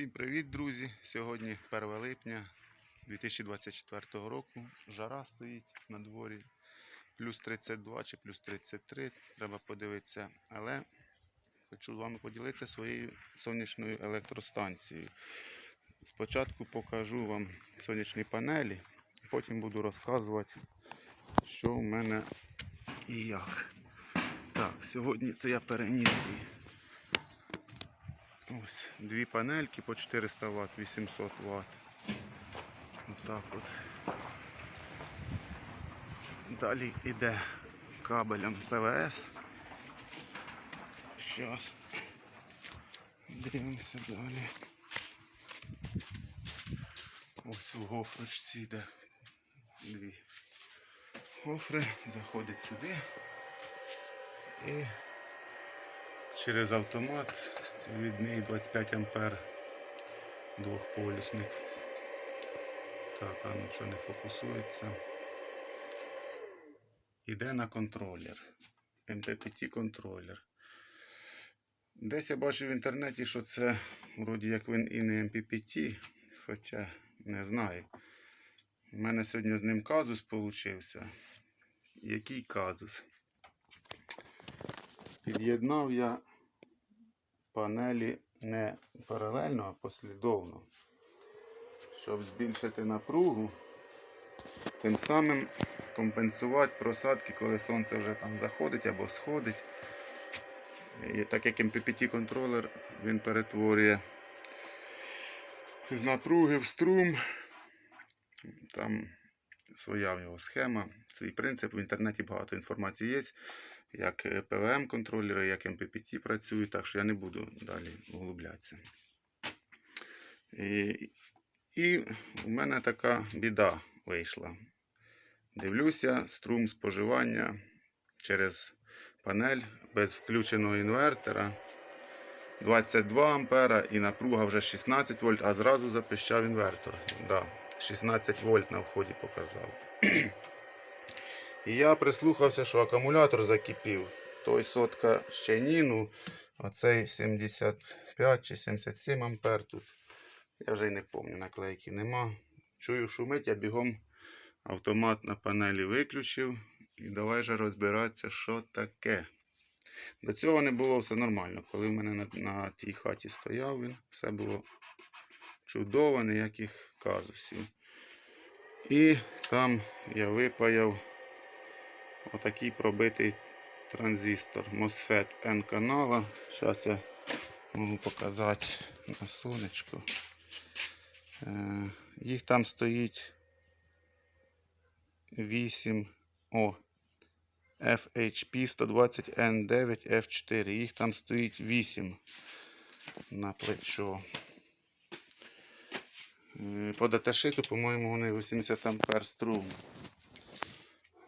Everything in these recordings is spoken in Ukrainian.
Всім привіт, друзі! Сьогодні 1 липня 2024 року. Жара стоїть на дворі. Плюс 32 чи плюс 33. Треба подивитися. Але хочу з вами поділитися своєю сонячною електростанцією. Спочатку покажу вам сонячні панелі, потім буду розказувати, що в мене і як. Так, сьогодні це я переніс. Ось дві панельки по 400 Вт, 800 Вт. Отак от. Далі йде кабелем ПВС. Зараз. Дивимося далі. Ось у гофрочці йде дві гофри, заходить сюди і через автомат від неї 25 ампер двохполюсник. Так, а нічого не фокусується. Іде на контролер. MPPT контролер. Десь я бачив в інтернеті, що це вроді як він і не MPPT, хоча не знаю. У мене сьогодні з ним казус получився. Який казус? Під'єднав я панелі не паралельно, а послідовно, щоб збільшити напругу, тим самим компенсувати просадки, коли сонце вже там заходить або сходить. І так як MPPT контролер він перетворює з напруги в струм, там своя в нього схема, свій принцип. В інтернеті багато інформації є як PWM контролери, як MPPT працюють, так що я не буду далі углублятися. І, і у мене така біда вийшла. Дивлюся, струм споживання через панель без включеного інвертора 22 ампера і напруга вже 16 вольт, а зразу запищав інвертор. Да, 16 вольт на вході показав. І я прислухався, що акумулятор закипів. Той сотка щеніну, а цей 75 чи 77 ампер тут. Я вже й не пам'ятаю, наклейки нема. Чую, шумить, я бігом автомат на панелі виключив. І давай же розбиратися, що таке. До цього не було все нормально. Коли в мене на, на тій хаті стояв він, все було чудово, ніяких казусів. І там я випаяв отакий пробитий транзистор MOSFET N канала. Зараз я можу показати на сонечко. Е, Їх там стоїть 8 о, FHP 120 N9 F4. Їх там стоїть 8 на плечо. Е, По даташиту, по-моєму, вони 80 ампер струму.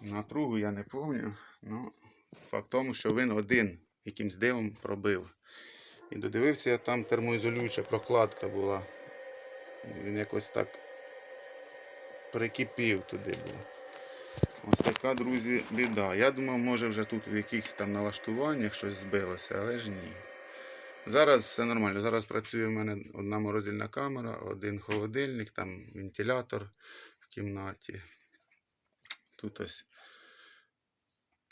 Напругу я не пам'ятаю, але факт тому, що він один якимсь дивом пробив. І додивився, я там термоізолююча прокладка була. Він якось так прикипів туди був. Ось така, друзі, біда. Я думав, може вже тут в якихось там налаштуваннях щось збилося, але ж ні. Зараз все нормально. Зараз працює в мене одна морозильна камера, один холодильник, там вентилятор в кімнаті. Тут ось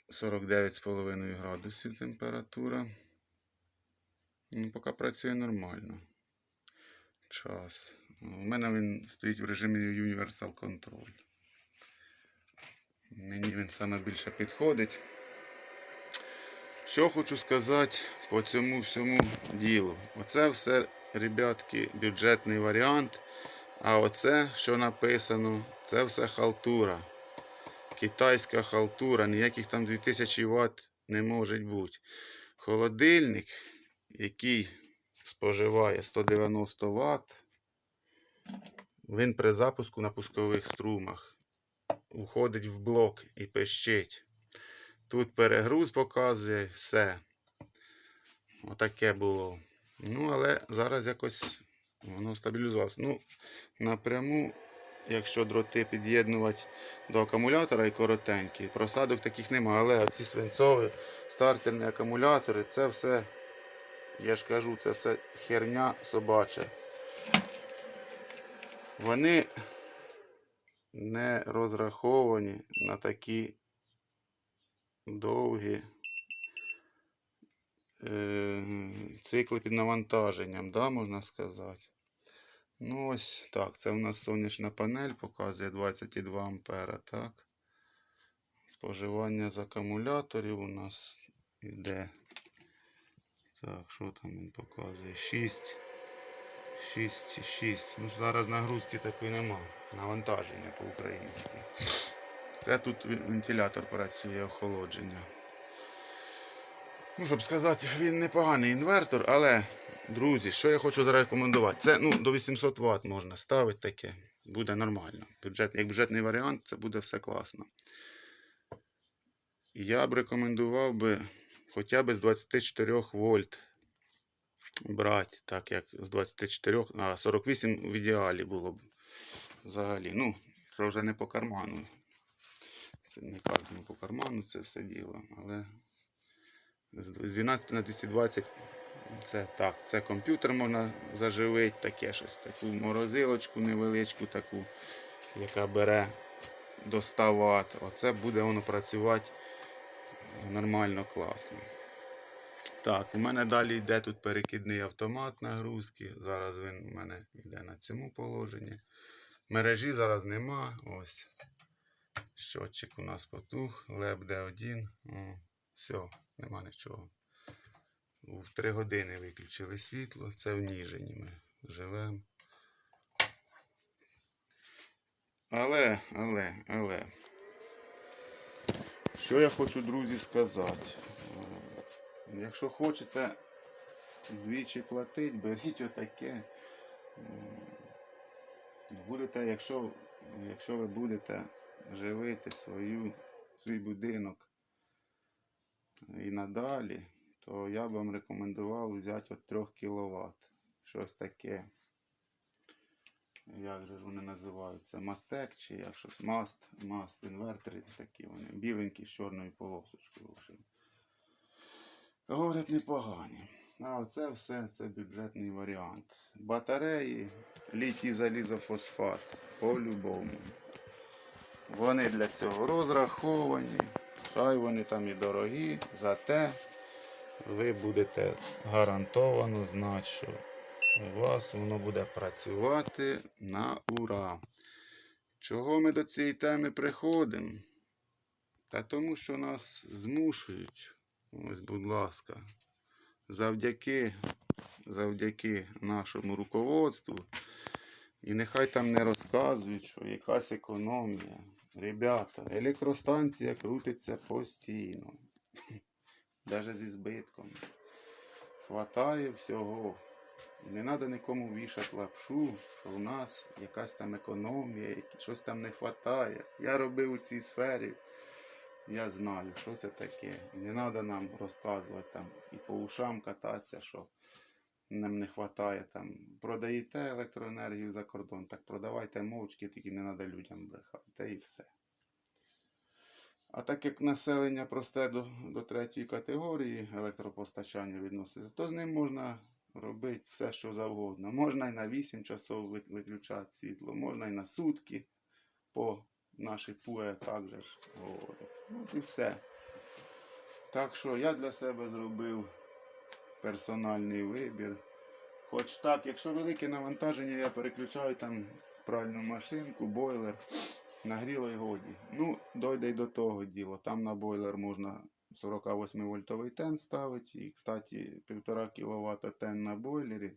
49,5 градусів температура. Ну, поки працює нормально. Час. У мене він стоїть в режимі Universal Control. Мені він саме більше підходить. Що хочу сказати по цьому всьому ділу. Оце все, ребятки, бюджетний варіант. А оце, що написано, це все халтура. Китайська халтура, ніяких там 2000 Вт не може бути. Холодильник, який споживає 190 Вт, він при запуску на пускових струмах уходить в блок і пищить. Тут перегруз показує все. Отаке було. Ну, але зараз якось воно стабілізувалося. Ну, напряму, якщо дроти під'єднувати до акумулятора і коротенькі, просадок таких немає. Але ці свинцові стартерні акумулятори, це все, я ж кажу, це все херня собача. Вони не розраховані на такі довгі е, цикли під навантаженням, да, можна сказати. Ну, ось так. Це в нас сонячна панель показує 22 ампера, так. Споживання з акумуляторів у нас йде. Так, що там він показує? 6. 6, 6. Ну зараз нагрузки такої нема. Навантаження по-українськи. Це тут вентилятор працює, охолодження. Ну, щоб сказати, він непоганий інвертор, але, друзі, що я хочу зарекомендувати? Це ну, до 800 Вт можна ставити таке. Буде нормально. Бюджет, як бюджетний варіант, це буде все класно. Я б рекомендував би хоча б з 24 вольт брати, так як з 24, а 48 в ідеалі було б взагалі. Ну, це вже не по карману. Це не кожному по карману це все діло. Але з з 12 на 220 це так. Це комп'ютер можна заживити, таке щось, таку морозилочку невеличку, таку, яка бере до 100 Вт. Оце буде воно працювати нормально, класно. Так, у мене далі йде тут перекидний автомат нагрузки. Зараз він у мене йде на цьому положенні. Мережі зараз нема. Ось. Щотчик у нас потух, леп D1. О, все, нема нічого. В 3 години виключили світло. Це в Ніжині ми живемо. Але, але, але. Що я хочу, друзі, сказати? Е, Якщо хочете двічі платити, беріть отаке. Будете, якщо, якщо ви будете живити свою, свій будинок і надалі, то я б вам рекомендував взяти от 3 кВт. Щось таке. Як же вони називаються? Мастек чи як щось? Маст, маст, інвертори такі вони. Біленькі з чорною полосочкою. Говорять, непогані. А це все це бюджетний варіант. Батареї, літій залізофосфат. По-любому. Вони для цього розраховані. Хай вони там і дорогі, зате ви будете гарантовано знати, що у вас воно буде працювати на ура. Чого ми до цієї теми приходимо? Та тому, що нас змушують. Ось, будь ласка, завдяки, завдяки нашому руководству. І нехай там не розказують, що якась економія. Ребята, електростанція крутиться постійно. Навіть зі збитком. Хватає всього. Не треба нікому вішати лапшу, що у нас якась там економія, щось там не вистачає. Я робив у цій сфері. Я знаю, що це таке. Не треба нам розказувати там і по ушам кататися, що нам не вистачає там. Продаєте електроенергію за кордон, так продавайте мовчки, тільки не треба людям брехати. Та і все. А так як населення просте до, до третьої категорії електропостачання відноситься, то з ним можна робити все, що завгодно. Можна і на 8 часов виключати світло, можна і на сутки по нашій ПУЕ так же ж говорять. Ну і все. Так що я для себе зробив персональний вибір. Хоч так, якщо велике навантаження, я переключаю там пральну машинку, бойлер, нагріло й годі. Ну, дойде й до того діла. Там на бойлер можна 48 вольтовий тен ставити. І, кстати, 1,5 кВт тен на бойлері.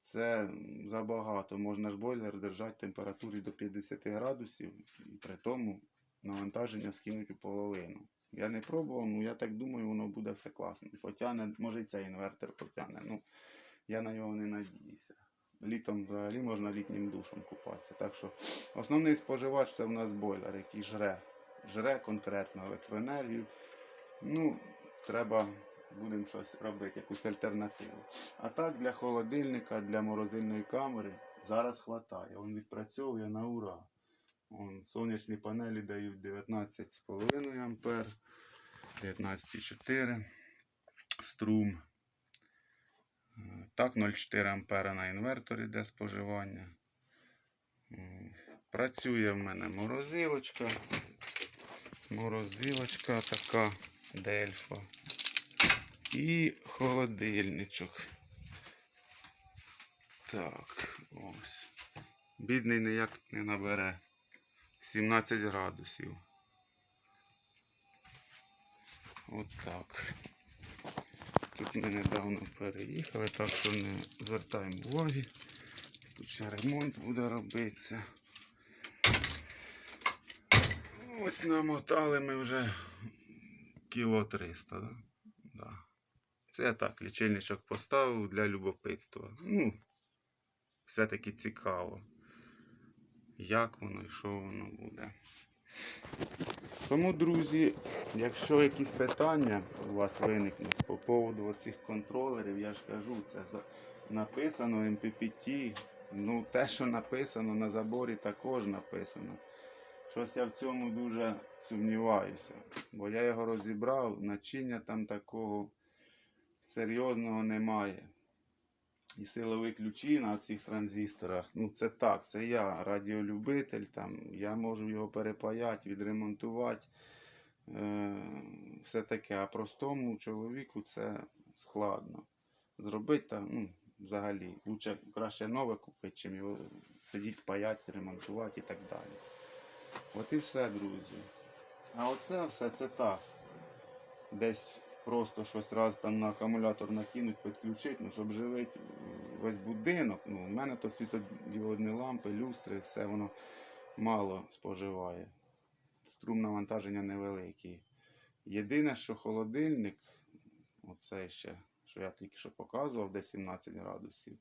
Це забагато. Можна ж бойлер держати температурі до 50 градусів, і при тому навантаження скинуть у половину. Я не пробував, ну я так думаю, воно буде все класно. Потягне, може і цей інвертор потягне. Ну, я на нього не надіюся. Літом взагалі можна літнім душем купатися. Так що основний споживач це в нас бойлер, який жре. Жре конкретно електроенергію. Ну, треба будемо щось робити, якусь альтернативу. А так для холодильника, для морозильної камери зараз хватає. Він відпрацьовує на ура. Вон, сонячні панелі дають 19,5 ампер, 19,4 струм. Так, 0,4 ампера на інверторі йде споживання. Працює в мене морозилочка. Морозилочка така дельфа. І холодильничок. Так, ось. Бідний ніяк не набере. 17 градусів. От так. Тут ми недавно переїхали, так що не звертаємо уваги. Тут ще ремонт буде робитися. Ось намотали ми вже кіло 300, да? Да. Це так, лічильничок поставив для любопитства. Ну, все-таки цікаво, як воно і що воно буде. Тому, друзі, якщо якісь питання у вас виникнуть по поводу цих контролерів, я ж кажу, це написано MPPT. Ну, те, що написано на заборі, також написано. Щось я в цьому дуже сумніваюся. Бо я його розібрав, начиння там такого серйозного немає. І силові ключі на цих транзисторах. Ну це так, це я радіолюбитель, там, я можу його перепаяти, відремонтувати. Е, все таке. А простому чоловіку це складно. Зробити там, ну, взагалі, лучше краще нове купити, чим його сидіти, паяти, ремонтувати і так далі. От і все, друзі. А оце все це так. Десь просто щось раз там на акумулятор накинуть, підключити, ну, щоб живити весь будинок. Ну, у мене то світодіодні лампи, люстри, все воно мало споживає. Струм навантаження невеликий. Єдине, що холодильник, оцей ще, що я тільки що показував, де 17 градусів,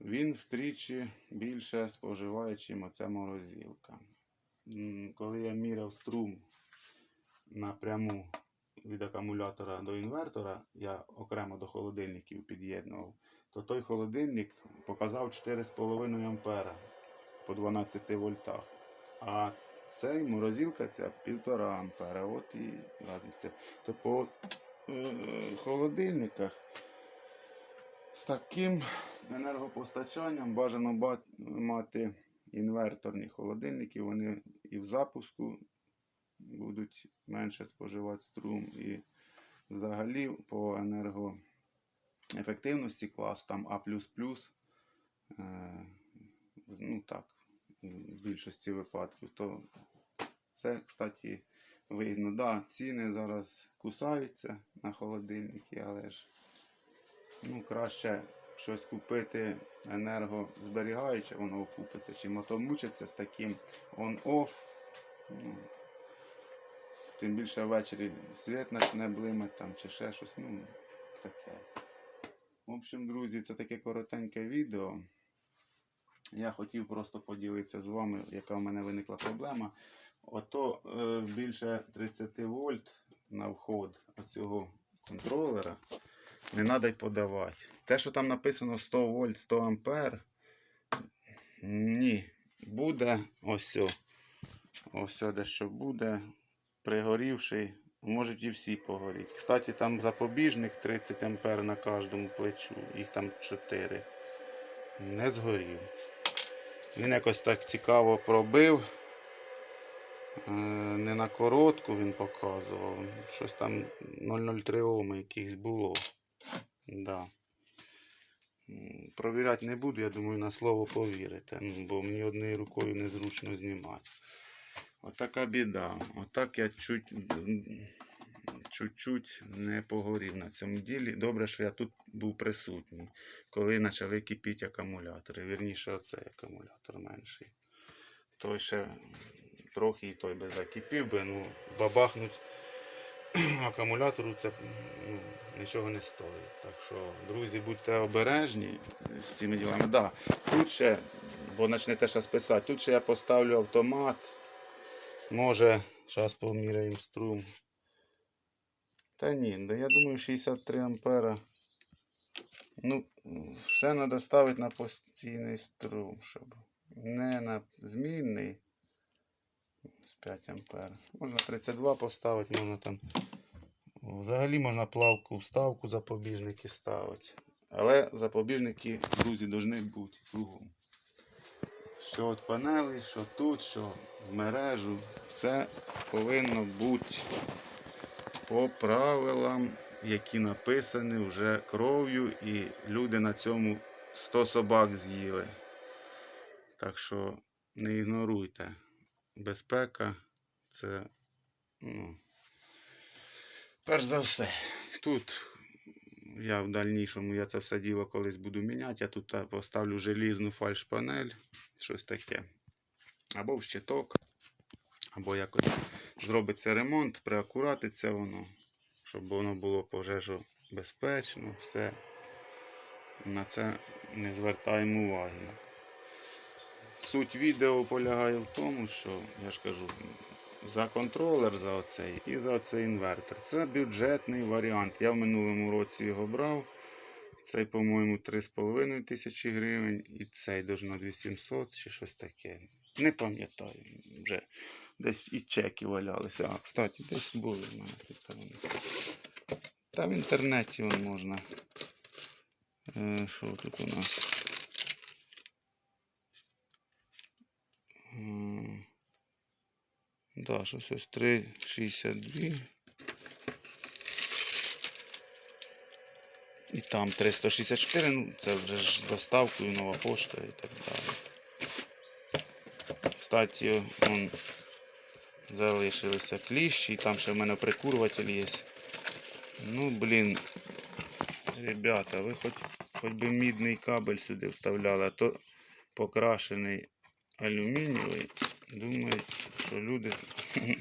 він втричі більше споживає, чим оця морозилка. Коли я міряв струм напряму від акумулятора до інвертора, я окремо до холодильників під'єднував, то той холодильник показав 4,5 ампера по 12 вольтах. А цей морозилка ця 1,5 ампера. От і разниця. То по е, холодильниках з таким енергопостачанням бажано мати інверторні холодильники. Вони і в запуску будуть менше споживати струм. І взагалі по енергоефективності клас там А. Е, ну так, в більшості випадків, то це, кстати, вигідно. Да, ціни зараз кусаються на холодильники, але ж ну, краще щось купити енергозберігаюче, воно окупиться, чим ото мучиться з таким on-off. Ну, тим більше ввечері світ почне блимати там чи ще щось. Ну, таке. В общем, друзі, це таке коротеньке відео. Я хотів просто поділитися з вами, яка в мене виникла проблема. Ото е, більше 30 вольт на вход оцього контролера не треба й подавати. Те, що там написано 100 вольт, 100 ампер, ні, буде ось. Ось дещо буде. Пригорівший, можуть і всі погоріти. Кстати, там запобіжник 30 ампер на кожному плечу, їх там 4. Не згорів. Він якось так цікаво пробив. Е, Не на коротку він показував. Щось там 003 Оми якихось було. Да. Провіряти не буду, я думаю, на слово повірите. Ну, бо мені однією рукою незручно знімати. Отака біда. Отак я чуть, чуть-чуть не погорів на цьому ділі. Добре, що я тут був присутній, коли почали кипіти акумулятори. Вірніше, оцей акумулятор менший. Той ще трохи і той би закипів би, ну, бабахнуть акумулятору це ну, нічого не стоїть. Так що, друзі, будьте обережні з цими ділами. Да, тут ще, бо почнете зараз писати, тут ще я поставлю автомат. Може, зараз поміряємо струм. Та ні, да я думаю 63 ампера. Ну, все треба ставити на постійний струм, щоб не на змінний. З 5 ампер. Можна 32 поставити, можна там. Взагалі можна плавку вставку запобіжники ставити. Але запобіжники, друзі, повинні бути кругом. Що от панелі, що тут, що в мережу. Все повинно бути по правилам, які написані вже кров'ю, і люди на цьому 100 собак з'їли. Так що не ігноруйте. Безпека це, ну, перш за все, тут я в дальнішому я це все діло колись буду міняти. Я тут поставлю желізну фальшпанель, щось таке. Або в щиток, або якось зробиться ремонт, приакуратиться воно, щоб воно було пожежобезпечно, все. На це не звертаємо уваги. Суть відео полягає в тому, що я ж кажу, за контролер за оцей і за цей інвертор. Це бюджетний варіант. Я в минулому році його брав. Цей, по-моєму, 3,5 тисячі гривень, і цей должно 2700 чи щось таке. Не пам'ятаю вже. Десь і чеки валялися. А, кстати, десь були в мене тут. Та в інтернеті вон можна. Е, що тут у нас? Да, щось ось 3,62. І там 364, ну це вже ж з доставкою, нова пошта і так далі. Кстати, он залишилися кліщі, і там ще в мене прикурватель є. Ну, блін, ребята, ви хоч, хоч би мідний кабель сюди вставляли, а то покрашений алюмінієвий. Думаю, що люди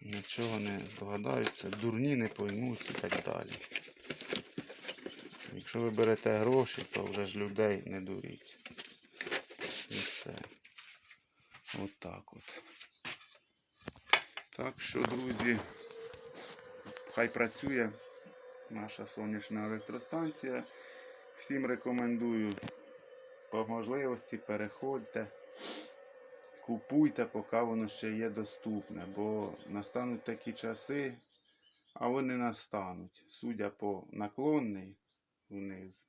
нічого не здогадаються, дурні не поймуть і так далі. Якщо ви берете гроші, то вже ж людей не дуріть. І все. Отак от. Так що, друзі, хай працює наша сонячна електростанція. Всім рекомендую по можливості переходьте, купуйте, поки воно ще є доступне, бо настануть такі часи, а вони настануть. Судя по наклонний вниз,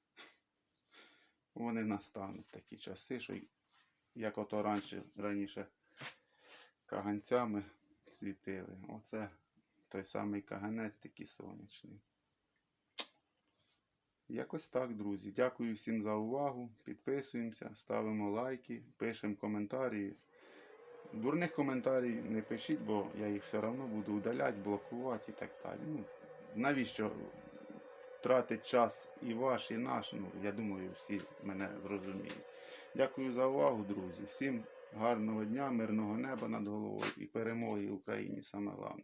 вони настануть такі часи, що як ото раніше, раніше каганцями світили. Оце той самий каганець такий сонячний. Якось так, друзі. Дякую всім за увагу. Підписуємося, ставимо лайки, пишемо коментарі. Дурних коментарів не пишіть, бо я їх все одно буду удаляти, блокувати і так далі. Ну, навіщо тратить час і ваш, і наш? Ну, я думаю, всі мене зрозуміють. Дякую за увагу, друзі. Всім гарного дня, мирного неба над головою і перемоги Україні саме головне.